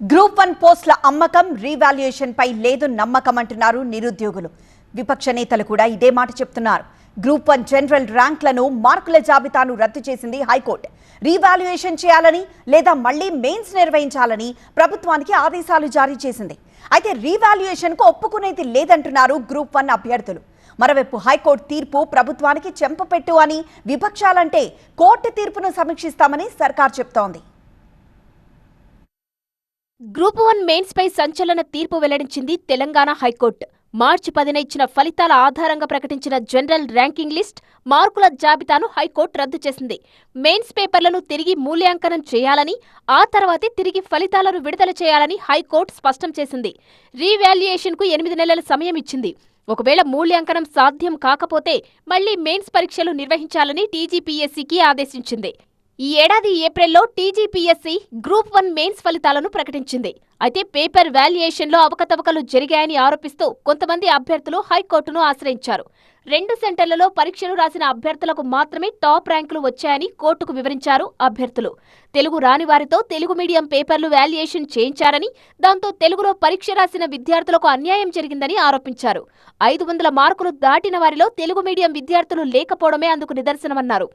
Group one పోస్టుల అమ్మకం revaluation పై లేదు నమ్మకం అంటున్నారు నిరుద్యోగులు. విపక్ష నేతలు కూడా ఇదే మాట చెప్తున్నారు. గ్రూప్ వన్ జనరల్ ర్యాంక్లను మార్కుల జాబితాను రద్దు చేసింది హైకోర్టు. రీవాల్యుయేషన్ చేయాలని లేదా మళ్ళీ మెయిన్స్ నిర్వహించాలని ప్రభుత్వానికి ఆదేశాలు జారీ చేసింది. అయితే రీవాల్యుయేషన్కు ఒప్పుకునేది లేదంటున్నారు గ్రూప్ వన్ అభ్యర్థులు. మరోవైపు హైకోర్టు తీర్పు ప్రభుత్వానికి చెంపపెట్టు అని విపక్షాలంటే కోర్టు తీర్పును సమీక్షిస్తామని సర్కార్ చెప్తోంది. గ్రూప్ వన్ మెయిన్స్ పై సంచలన తీర్పు వెల్లడించింది తెలంగాణ హైకోర్టు. మార్చి పదిన ఇచ్చిన ఫలితాల ఆధారంగా ప్రకటించిన జనరల్ ర్యాంకింగ్ లిస్ట్ మార్కుల జాబితాను హైకోర్టు రద్దు చేసింది. మెయిన్స్ పేపర్లను తిరిగి మూల్యాంకనం చేయాలని ఆ తర్వాతే తిరిగి ఫలితాలను విడుదల చేయాలని హైకోర్టు స్పష్టం చేసింది. రీవాల్యుయేషన్కు ఎనిమిది నెలల సమయం ఇచ్చింది. ఒకవేళ మూల్యాంకనం సాధ్యం కాకపోతే మళ్ళీ మెయిన్స్ పరీక్షలు నిర్వహించాలని టీజీపీఎస్సీకి ఆదేశించింది. ఈ ఏడాది ఏప్రిల్లో టీజీపీఎస్సీ గ్రూప్ వన్ మెయిన్స్ ఫలితాలను ప్రకటించింది. అయితే పేపర్ వాల్యుయేషన్లో అవకతవకలు జరిగాయని ఆరోపిస్తూ కొంతమంది అభ్యర్థులు హైకోర్టును ఆశ్రయించారు. రెండు సెంటర్లలో పరీక్షలు రాసిన అభ్యర్థులకు మాత్రమే టాప్ ర్యాంకులు వచ్చాయని కోర్టుకు వివరించారు అభ్యర్థులు. తెలుగు రాని వారితో తెలుగు మీడియం పేపర్లు వాల్యుయేషన్ చేయించారని దాంతో తెలుగులో పరీక్ష రాసిన విద్యార్థులకు అన్యాయం జరిగిందని ఆరోపించారు. ఐదు వందల మార్కులు దాటిన వారిలో తెలుగు మీడియం విద్యార్థులు లేకపోవడమే అందుకు నిదర్శనమన్నారు.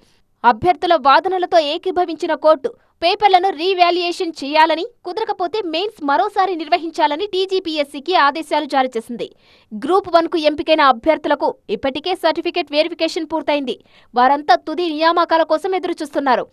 అభ్యర్థుల వాదనలతో ఏకీభవించిన కోర్టు పేపర్లను రీవాల్యుయేషన్ చేయాలని కుదరకపోతే మెయిన్స్ మరోసారి నిర్వహించాలని టీజీపీఎస్సీకి ఆదేశాలు జారీ చేసింది. గ్రూప్ వన్కు ఎంపికైన అభ్యర్థులకు ఇప్పటికే సర్టిఫికేట్ వెరిఫికేషన్ పూర్తయింది. వారంతా తుది నియామకాల కోసం ఎదురుచూస్తున్నారు.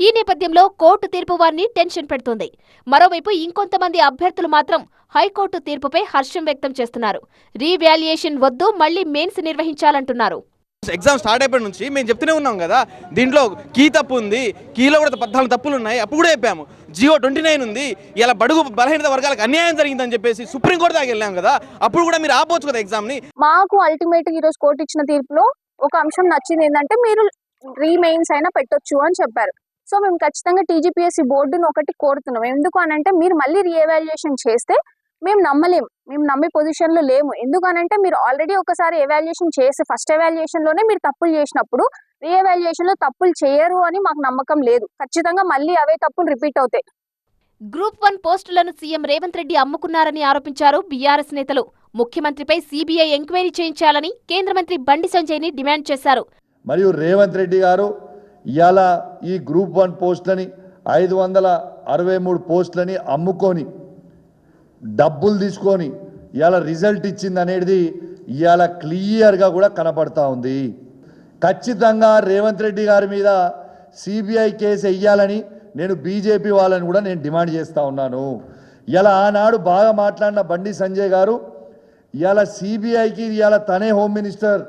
ఈ నేపథ్యంలో కోర్టు తీర్పు వారిని టెన్షన్ పెడుతోంది. మరోవైపు ఇంకొంతమంది అభ్యర్థులు మాత్రం హైకోర్టు తీర్పుపై హర్షం వ్యక్తం చేస్తున్నారు. రీవాల్యుయేషన్ వద్దు మళ్ళీ మెయిన్స్ నిర్వహించాలంటున్నారు. ఎగ్జామ్ స్టార్ట్ అయిపోయిన నుంచి మేము చెప్తూనే ఉన్నాం కదా దీంట్లో కీ తప్పు ఉంది కీలో కూడా పద్నాలుగు తప్పులు ఉన్నాయి అప్పుడు కూడా చెప్పాము. జియో ట్వంటీ నైన్ ఉంది ఇలా బడుగు బలహీనత వర్గాలకు అన్యాయం జరిగిందని చెప్పేసి సుప్రీంకోర్టు దాకా వెళ్ళాం కదా అప్పుడు కూడా మీరు ఆపోవచ్చు కదా ఎగ్జామ్ని. మాకు అల్టిమేట్ ఈ రోజు కోర్టు ఇచ్చిన తీర్పులో ఒక అంశం నచ్చింది ఏంటంటే మీరు రీమెయిన్స్ అయినా పెట్టొచ్చు అని చెప్పారు. సో మేము ఖచ్చితంగా టీజీపీఎస్సీ బోర్డును ఒకటి కోరుతున్నాం. ఎందుకు అని అంటే మీరు మళ్ళీ రీఎవాల్యుయేషన్ చేస్తే మేము నమ్మలేం. మేము నమ్మే పొజిషన్లో లేము. ఎందుకనంటే మీరు ఆల్రెడీ ఒకసారి ఎవాల్యుయేషన్ చేసి ఫస్ట్ ఎవాల్యుయేషన్లోనే మీరు తప్పులు చేసినప్పుడు రీఎవాల్యుయేషన్లో తప్పులు చేయరు అని మాకు నమ్మకం లేదు. ఖచ్చితంగా మళ్ళీ అవే తప్పులు రిపీట్ అవుతాయి. గ్రూప్ వన్ పోస్టులను సీఎం రేవంత్ రెడ్డి అమ్ముకున్నారని ఆరోపించారు బీఆర్ఎస్ నేతలు. ముఖ్యమంత్రిపై సీబీఐ ఎంక్వైరీ చేయించాలని కేంద్ర మంత్రి బండి సంజయ్ని డిమాండ్ చేశారు. మరియు రేవంత్ రెడ్డి గారు ఇవాళ ఈ గ్రూప్ వన్ పోస్టులని ఐదు వందల అరవై మూడు పోస్టులని అమ్ముకొని డబ్బులు తీసుకొని ఇవాళ రిజల్ట్ ఇచ్చింది అనేది ఇవాళ క్లియర్గా కూడా కనపడతా ఉంది. ఖచ్చితంగా రేవంత్ రెడ్డి గారి మీద సిబిఐ కేసు వెయ్యాలని నేను బీజేపీ వాళ్ళని కూడా నేను డిమాండ్ చేస్తూ ఉన్నాను. ఇలా ఆనాడు బాగా మాట్లాడిన బండి సంజయ్ గారు ఇవాళ సిబిఐకి ఇవాళ తనే హోమ్ మినిస్టర్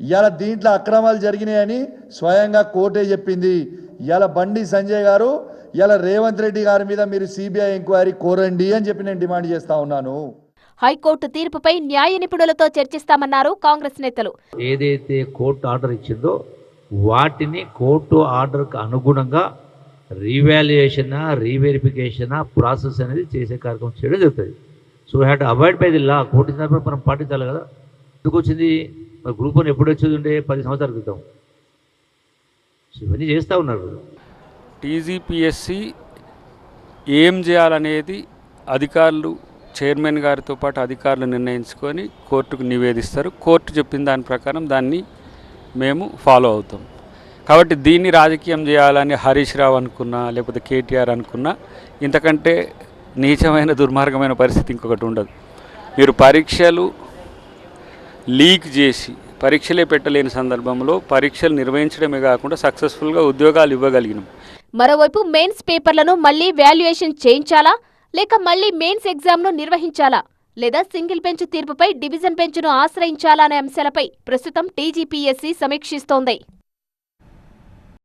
ఇవాళ దీంట్లో అక్రమాలు జరిగినాయని స్వయంగా కోర్టే చెప్పింది. ఇవాళ బండి సంజయ్ గారు ఇవాళ రేవంత్ రెడ్డి గారి మీద మీరు సిబిఐ ఎంక్వైరీ కోరండి అని చెప్పి నేను డిమాండ్ చేస్తా ఉన్నాను. హైకోర్టు తీర్పుపై న్యాయ నిపుణులతో చర్చిస్తామన్నారు కాంగ్రెస్ నేతలు. ఏదైతే కోర్టు ఆర్డర్ ఇచ్చిందో వాటిని కోర్టు ఆర్డర్కి అనుగుణంగా రీవాల్యుయేషన్ రీవెరిఫికేషన్ ప్రాసెస్ అనేది చేసే కార్యక్రమం చేయడం జరుగుతుంది. So had to avoid by the law court ఇచ్చినప్పుడు మనం పాటించాలి కదా. ఎందుకు వచ్చింది? మరి గ్రూప్ అని ఎప్పుడు వచ్చేది ఉండే? పది సంవత్సరాల క్రితం. ఇవన్నీ చేస్తూ ఉన్నారు. టీజీపీఎస్సి ఏం చేయాలనేది అధికారులు చైర్మన్ గారితో పాటు అధికారులు నిర్ణయించుకొని కోర్టుకు నివేదిస్తారు. కోర్టు చెప్పిన దాని ప్రకారం దాన్ని మేము ఫాలో అవుతాం. కాబట్టి దీన్ని రాజకీయం చేయాలని హరీష్ రావు అనుకున్నా లేకపోతే కేటీఆర్ అనుకున్నా ఇంతకంటే నీచమైన దుర్మార్గమైన పరిస్థితి ఇంకొకటి ఉండదు. మీరు పరీక్షలు లీక్ చేసి పరీక్షలే పెట్టలేని సందర్భంలో పరీక్షలు నిర్వహించడమే కాకుండా సక్సెస్ఫుల్గా ఉద్యోగాలు ఇవ్వగలిగినాం. మరోవైపు మెయిన్స్ పేపర్లను మళ్ళీ వాల్యుయేషన్ చేయించాలా? లేక మళ్ళీ మెయిన్స్ ఎగ్జామ్ను నిర్వహించాలా? లేదా సింగిల్ బెంచ్ తీర్పుపై డివిజన్ బెంచ్ను ఆశ్రయించాలా అనే అంశాలపై ప్రస్తుతం టీజీపీఎస్సీ సమీక్షిస్తోంది.